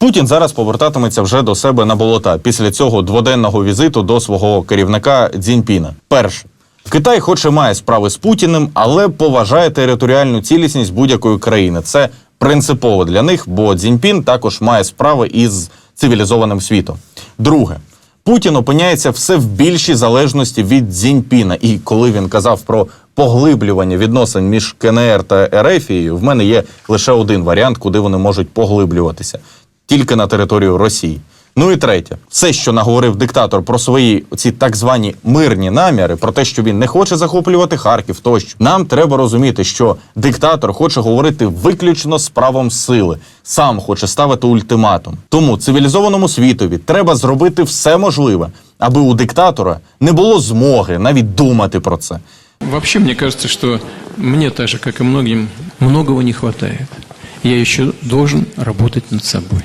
Путін зараз повертатиметься вже до себе на болота після цього дводенного візиту до свого керівника Цзіньпіна. Перше. Китай, хоч і має справи з Путіним, але поважає територіальну цілісність будь-якої країни. Це принципово для них, бо Цзіньпін також має справи із цивілізованим світом. Друге. Путін опиняється все в більшій залежності від Цзіньпіна. І коли він казав про поглиблювання відносин між КНР та Ерефією, в мене є лише один варіант, куди вони можуть поглиблюватися тільки на територію Росії. Ну і третє, все, що наговорив диктатор про свої ці так звані мирні наміри, про те, що він не хоче захоплювати Харків, тощо нам треба розуміти, що диктатор хоче говорити виключно з правом сили, сам хоче ставити ультиматум. Тому цивілізованому світові треба зробити все можливе, аби у диктатора не було змоги навіть думати про це. Вообще, мне кажется, что мне так же, как и многим, многого не хватает. Я еще должен работать над собой.